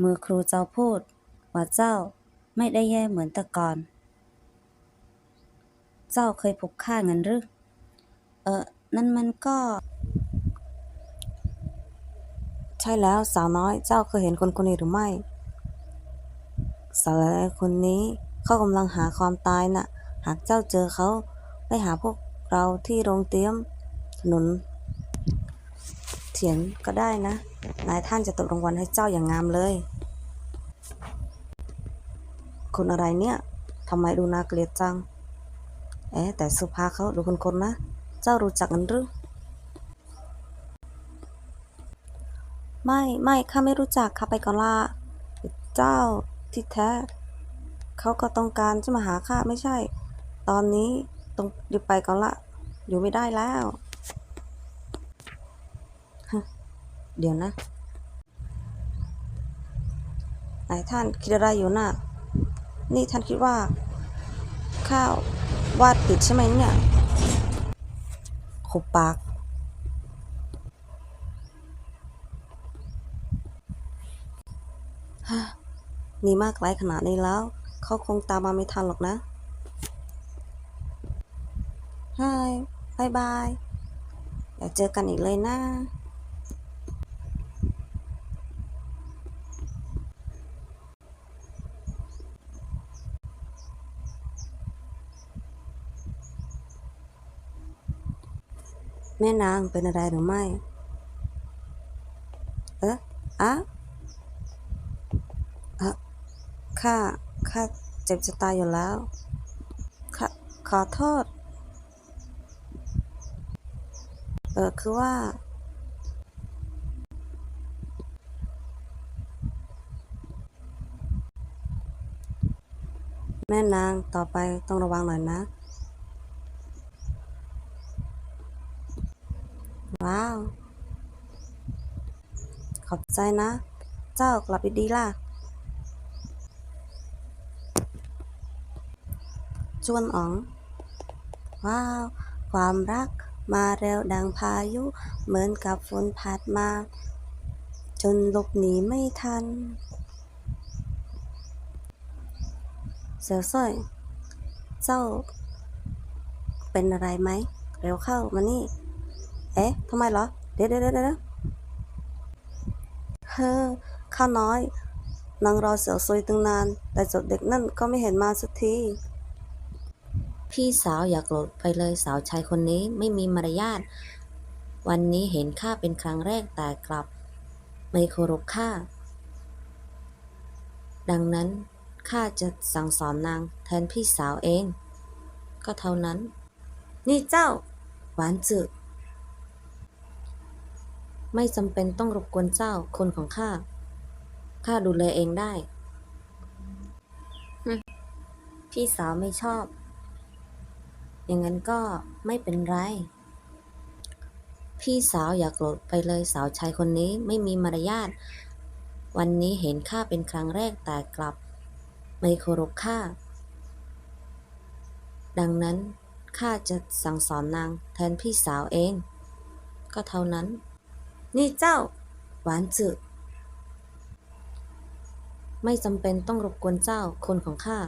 เมื่อครูเจ้าพูด ว่าเจ้าไม่ได้แย่เหมือนแต่ก่อน เจ้าเคยพบข้าเงั้นหรือเออนั่นมันก็ ใช่แล้วสาวน้อยเจ้าเคยเห็นคนคนนี้หรือไม่ สาวน้อยคนนี้เขากำลังหาความตายน่ะ หากเจ้าเจอเขาไปหาพวกเราที่โรงเตรียมถนนเถียนก็ได้นะ นายท่านจะตกรางวัลให้เจ้าอย่างงามเลย คนอะไรเนี่ยทำไมดูน่าเกลียดจัง เอ๊แต่สุภาเขาดูคนๆนะ เจ้ารู้จักกันหรือ ไม่ไม่ข้าไม่รู้จักข้าไปก่อนละเจ้าที่แท้ เขาก็ต้องการจะมาหาข้าไม่ใช่ ตอนนี้ต้องรีบไปก่อนละ อยู่ไม่ได้แล้ว เดี๋ยวนะนายท่านคิดอะไรอยู่น่ะ นี่ท่านคิดว่า ข้าววาดผิดใช่ไหมเนี่ยขุบปาก ฮะนี่มากไกลขนาดนี้แล้ว เขาคงตามมาไม่ทันหรอกนะฮบายบายเดี๋ยวเจอกันอีกเลยนะ แม่นางเป็นอะไรหรือไม่ เอ๊ะอะเอะข้า ข้าเจ็บจะตายอยู่แล้วข้าขอโทษ เออคือว่า แม่นางต่อไปต้องระวังหน่อยนะ ว้าว ขอบใจนะ เจ้ากลับดีๆล่ะ จวนอ๋อง ว้าว ความรักมาเร็วดังพายุ เหมือนกับฝนพัดมา จนหลบหนีไม่ทัน เสือสร้อย เจ้า เป็นอะไรไหม เร็วเข้ามานี่ เอ๊ะทำไมเหรอ เดี๋ยวเดี๋ยวเดี๋ยวเดี๋ยว ฮ้อข้าน้อย นางรอเสือซวยตั้งนาน แต่จดเด็กนั่นก็ไม่เห็นมาสักที พี่สาวอย่าโกรธไปเลยสาวชายคนนี้ไม่มีมารยาท วันนี้เห็นข้าเป็นครั้งแรกแต่กลับ ไม่เคารพข้า ดังนั้นข้าจะสั่งสอนนางแทนพี่สาวเอง ก็เท่านั้น นี่เจ้า หวานจืด ไม่จำเป็นต้องรบกวนเจ้าคนของข้า ข้าดูแลเองได้ฮึพี่สาวไม่ชอบ อย่างนั้นก็ไม่เป็นไร พี่สาวอย่าโกรธไปเลยสาวชายคนนี้ไม่มีมารยาท วันนี้เห็นข้าเป็นครั้งแรกแต่กลับ ไม่เคารพข้า ดังนั้นข้าจะสั่งสอนนางแทนพี่สาวเอง ก็เท่านั้น นี่เจ้า หวานจืดไม่จำเป็นต้องรบกวนเจ้าคนของข้า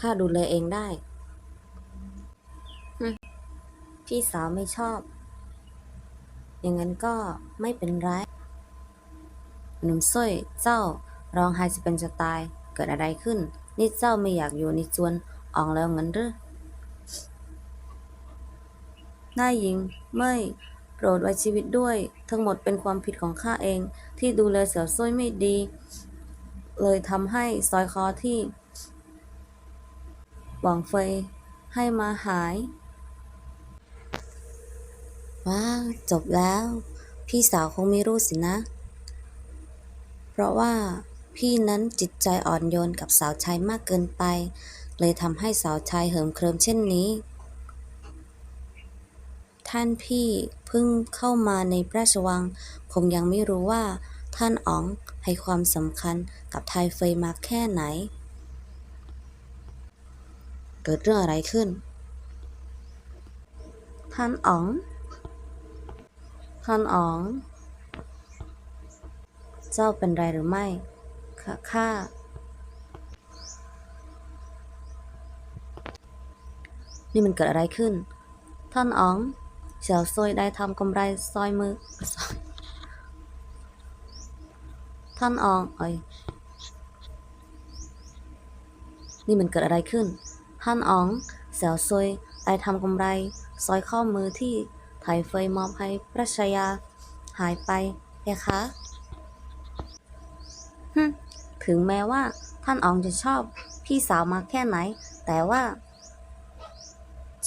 ข้าดูแลเองได้ พี่สาวไม่ชอบ อย่างนั้นก็ไม่เป็นไร หนุ่มส้อยเจ้าร้องไห้จะเป็นจะตาย เกิดอะไรขึ้น นี่เจ้าไม่อยากอยู่ในจวนอองแล้วงั้นหรือ นายหญิงไม่ โปรดไว้ชีวิตด้วย ทั้งหมดเป็นความผิดของข้าเอง ที่ดูแลเสือส้ยไม่ดี เลยทำให้ซอยคอที่หวังเฟยให้มาหาย ว้าวจบแล้ว พี่สาวคงไม่รู้สินะ เพราะว่าพี่นั้นจิตใจอ่อนโยนกับสาวชายมากเกินไป เลยทำให้สาวชายเหิมเกริมเช่นนี้ ท่านพี่เพิ่งเข้ามาในพระราชวังคงยังไม่รู้ว่า ท่านอ๋องให้ความสำคัญกับไทเฟยมากแค่ไหน เกิดเรื่องอะไรขึ้น ท่านอ๋อง ท่านอ๋อง เจ้าเป็นไรหรือไม่ค่ะข้านี่มันเกิดอะไรขึ้น ท่านอ๋อง เสี่ยวซวยได้ทำกำไรซอยมือ ท่านอองเอ้ยนี่มันเกิดอะไรขึ้น ท่านอองเสี่ยวซวยได้ทำกำไรซอยข้อมือที่ไถเฟยมอบให้พระชายาหายไปเพคะถึงแม้ว่าท่านอองจะชอบพี่สาวมาแค่ไหน แต่ว่า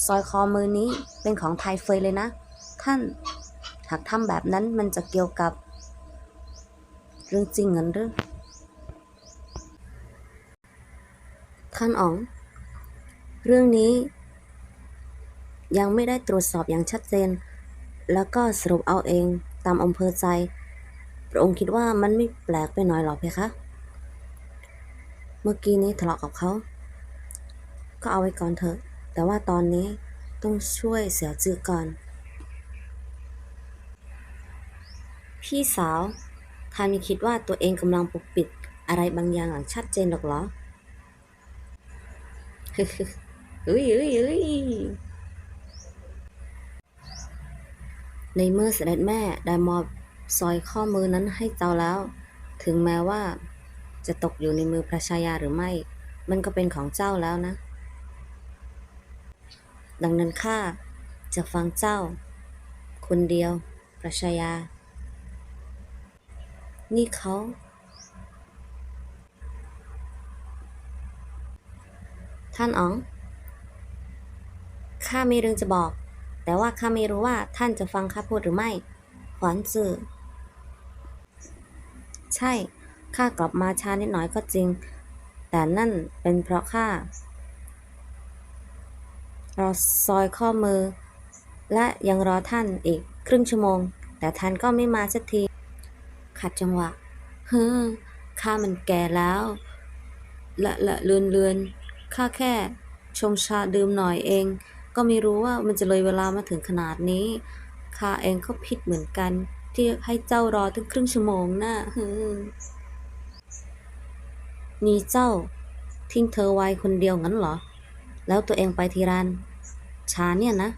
ซอยคอมือนี้เป็นของไทยเฟยเลยนะ ท่าน หากทำแบบนั้นมันจะเกี่ยวกับ เรื่องจริงเงินหรือท่านอ๋อง เรื่องนี้ ยังไม่ได้ตรวจสอบอย่างชัดเจน แล้วก็สรุปเอาเองตามอำเภอใจ พระองค์คิดว่ามันไม่แปลกไปหน่อยหรอเพคะ เมื่อกี้นี้ทะเลาะกับเขา ก็เอาไว้ก่อนเถอะ แต่ว่าตอนนี้ต้องช่วยเสี่ยวจื้อก่อน พี่สาวทานม่คิดว่าตัวเองกำลังปกปิดอะไรบางอย่างอย่างชัดเจนหรอกเหรอเฮ้ยเฮ้ยเฮ้ยในเมื่อเสด็จแม่ได้มอบซอยข้อมือนั้นให้เจ้าแล้ว ถึงแม้ว่าจะตกอยู่ในมือพระชายาหรือไม่ มันก็เป็นของเจ้าแล้วนะ ดังนั้นข้าจะฟังเจ้า คนเดียวพระชายา นี่เขา ท่านอ๋อง ข้ามีเรื่องจะบอก แต่ว่าข้าไม่รู้ว่าท่านจะฟังข้าพูดหรือไม่ขวัญจือใช่ ข้ากลับมาช้านิดหน่อยก็จริง แต่นั่นเป็นเพราะข้า รอซอยข้อมือ และยังรอท่านอีกครึ่งชั่วโมง แต่ท่านก็ไม่มาสักที ขัดจังหวะเฮ้อข้ามันแก่แล้ว ละละเลือนเลือนข้าแค่ชงชาดื่มหน่อยเอง ก็ไม่รู้ว่ามันจะเลยเวลามาถึงขนาดนี้ข้าเองก็ผิดเหมือนกัน ที่ให้เจ้ารอถึงครึ่งชั่วโมงนะ่ะฮึนี่เจ้า ทิ้งเธอไว้คนเดียวงั้นเหรอ แล้วตัวเองไปทีรันชาเนี่ยนะ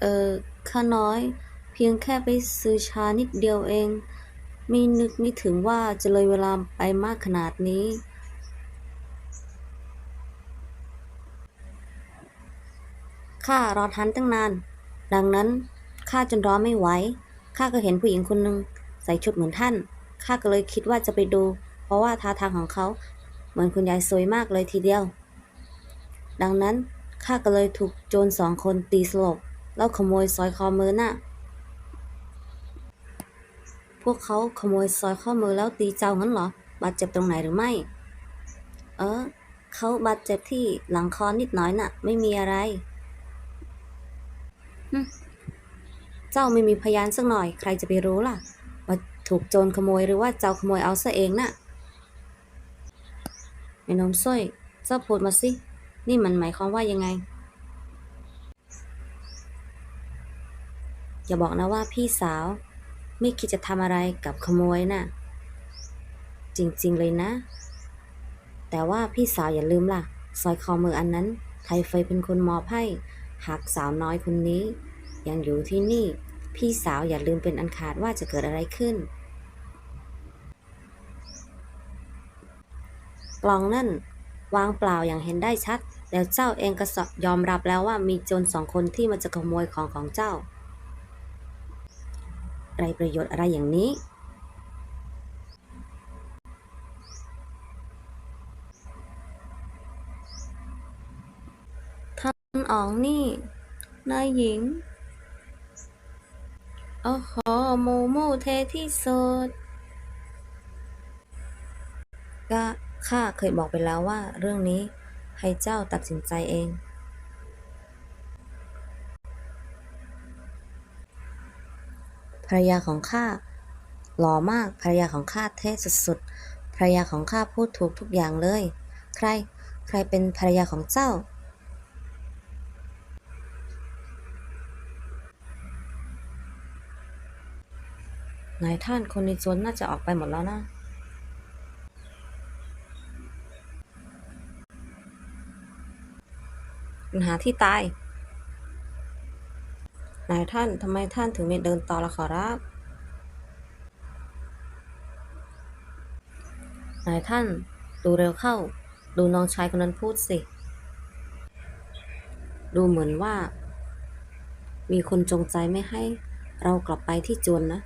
เออข้าน้อย เพียงแค่ไปซื้อชานิดเดียวเอง ไม่นึกไม่ถึงว่าจะเลยเวลาไปมากขนาดนี้ ข้ารอทันตั้งนาน ดังนั้นข้าจนรอไม่ไหว ข้าก็เห็นผู้หญิงคนหนึ่งใส่ชุดเหมือนท่าน ข้าก็เลยคิดว่าจะไปดู เพราะว่าท่าทางของเขา เหมือนคุณยายสวยมากเลยทีเดียว ดังนั้นข้าก็เลยถูกโจรสองคนตีสลบ แล้วขโมยสร้อยคอมือน่ะ พวกเขาขโมยสร้อยข้อมือแล้วตีเจ้างั้นเหรอ บาดเจ็บตรงไหนหรือไม่ เออ เขาบาดเจ็บที่หลังคอนิดหน่อยน่ะ ไม่มีอะไร เจ้าไม่มีพยานสักหน่อย ใครจะไปรู้ล่ะ ว่าถูกโจรขโมยหรือว่าเจ้าขโมยเอาซะเองน่ะไอ้นมสร้อย เจ้าพูดมาสิ นี่มันหมายความว่ายังไง อย่าบอกนะว่าพี่สาว ไม่คิดจะทำอะไรกับขโมยน่ะ จริง ๆ เลยนะ แต่ว่าพี่สาวอย่าลืมล่ะสอยคอมืออันนั้น ไทเฟยเป็นคนมอบให้หากสาวน้อยคนนี้ ยังอยู่ที่นี่ พี่สาวอย่าลืมเป็นอันขาดว่าจะเกิดอะไรขึ้น กล่องนั่นวางเปล่าอย่างเห็นได้ชัด แล้วเจ้าเองก็ยอมรับแล้วว่ามีโจรสองคนที่มาจะขโมยของของเจ้า ไรประโยชน์อะไรอย่างนี้ ท่านอ๋องนี่นายหญิง โอ้โหโมโมเทที่สุดก็ข้าเคยบอกไปแล้วว่าเรื่องนี้ ให้เจ้าตัดสินใจเอง ภรรยาของข้าหล่อมากภรรยาของข้าเท่สุดๆภรรยาของข้าพูดถูกทุกอย่างเลย ใคร ใครเป็นภรรยาของเจ้า นายท่านคนในโจนน่าจะออกไปหมดแล้วนะ มันหาที่ตาย นายท่านทำไมท่านถึงไม่เดินต่อละขอรับ นายท่าน ดูเร็วเข้า ดูน้องชายคนนั้นพูดสิ ดูเหมือนว่า มีคนจงใจไม่ให้เรากลับไปที่จวนนะ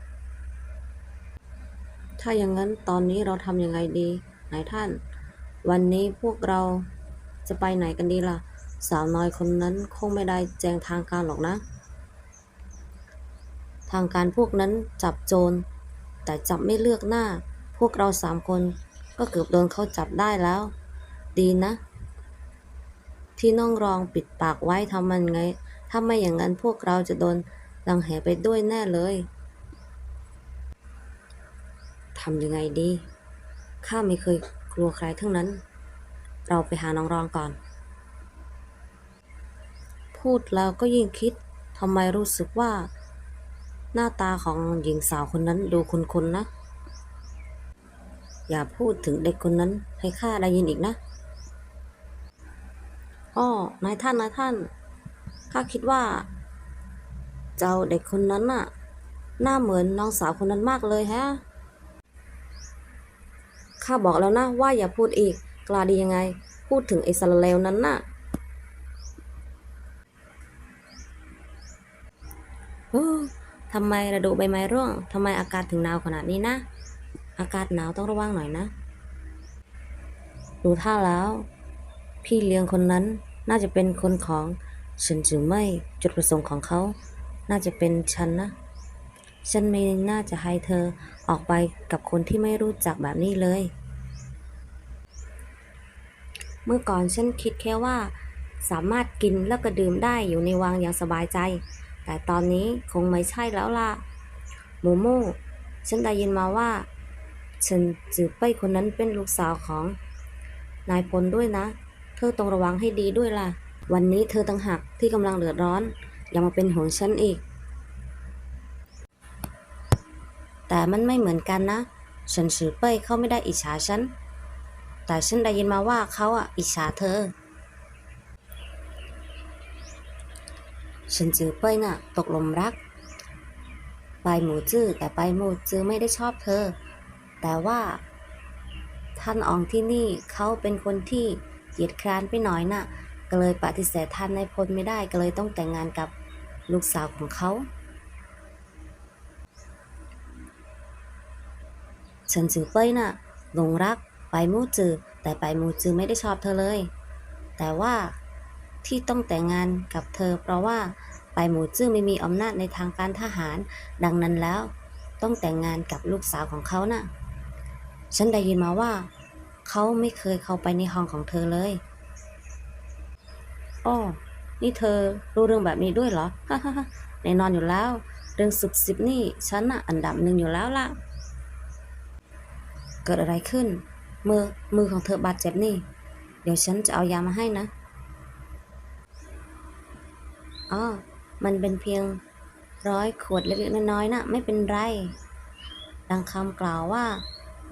ถ้าอย่างนั้นตอนนี้เราทำยังไงดี นายท่าน วันนี้พวกเราจะไปไหนกันดีล่ะ สาวน้อยคนนั้นคงไม่ได้แจ้งทางการหรอกนะ ทางการพวกนั้นจับโจร แต่จับไม่เลือกหน้า พวกเราสามคนก็เกือบโดนเขาจับได้แล้ว ดีนะ ที่น้องรองปิดปากไว้ทำมันไง ถ้าไม่อย่างนั้นพวกเราจะโดนลังแหไปด้วยแน่เลยทำยังไงดี ข้าไม่เคยกลัวใครทั้งนั้น เราไปหาน้องรองก่อน พูดแล้วก็ยิ่งคิดทำไมรู้สึกว่า หน้าตาของหญิงสาวคนนั้นดูคุ้นๆนะ อย่าพูดถึงเด็กคนนั้นให้ข้าได้ยินอีกนะอ้อนายท่านนายท่านข้าคิดว่า เจ้าเด็กคนนั้นน่ะ หน้าเหมือนน้องสาวคนนั้นมากเลยแฮะข้าบอกแล้วนะว่าอย่าพูดอีก กล้าดียังไง พูดถึงไอ้สารเลวนั้นน่ะโอ้ ทำไมระดูใบไม้ร่วงทำไมอากาศถึงหนาวขนาดนี้นะ อากาศหนาวต้องระวังหน่อยนะ ดูท่าแล้ว พี่เลี้ยงคนนั้นน่าจะเป็นคนของฉันจือไม่จุดประสงค์ของเขา น่าจะเป็นฉันนะ ฉันไม่น่าจะให้เธอออกไปกับคนที่ไม่รู้จักแบบนี้เลย เมื่อก่อนฉันคิดแค่ว่า สามารถกินแล้วก็ดื่มได้อยู่ในวังอย่างสบายใจ แต่ตอนนี้คงไม่ใช่แล้วล่ะโมโม่ฉันได้ยินมาว่าฉันจือเป้ยคนนั้นเป็นลูกสาวของ นายพลด้วยนะ เธอต้องระวังให้ดีด้วยล่ะ วันนี้เธอต่างหากที่กำลังเดือดร้อนอย่ามาเป็นห่วงฉันอีก แต่มันไม่เหมือนกันนะฉันสือเป้ยเขาไม่ได้อิจฉาฉัน แต่ฉันได้ยินมาว่าเขาอะอิจฉาเธอ ฉันจือเป้ยน่ะ ตกหลมรัก ไปหมูจื้อแต่ไปหมูจื้อไม่ได้ชอบเธอ แต่ว่า ท่านอองที่นี่เขาเป็นคนที่เหยียดคร้านไปหน่อยน่ะ ก็เลยปฏิเสธท่านนายพลไม่ได้ก็เลยต้องแต่งงานกับลูกสาวของเขาฉันจือเป้ยน่ะหลงรักไปมูจือแต่ไปมูจือไม่ได้ชอบเธอเลย แต่ว่า ที่ต้องแต่งงานกับเธอ เพราะว่าไปหมูจื้อไม่มีอำนาจในทางการทหาร ดังนั้นแล้ว ต้องแต่งงานกับลูกสาวของเขาน่ะ ฉันได้ยินมาว่า เขาไม่เคยเข้าไปในห้องของเธอเลยอ้อนี่เธอรู้เรื่องแบบนี้ด้วยเหรอฮ่าฮ่าฮ่าแน่นอนอยู่แล้ว เรื่องสุบสิบนี่ฉันน่ะอันดับหนึ่งอยู่แล้วล่ะ เกิดอะไรขึ้น มือมือของเธอบาดเจ็บนี่ เดี๋ยวฉันจะเอายามาให้นะ อ๋อ มันเป็นเพียงร้อยขวดเล็กๆน้อยๆนะไม่เป็นไร ดังคำกล่าวว่า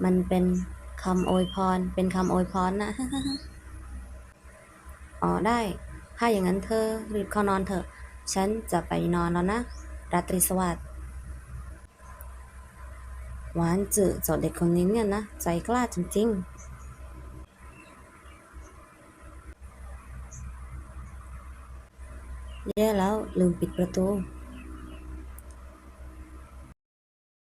มันเป็นคำโอยพร เป็นคำโอยพรนะ อ๋อได้ ถ้าอย่างนั้นเธอรีบเข้านอนเถอะ ฉันจะไปนอนแล้วนะ ราตรีสวัสดิ์หวานจืดจ้าเด็กคนนี้เนี่ยนะ ใจกล้าจริง ๆแย่แล้วลืมปิดประตู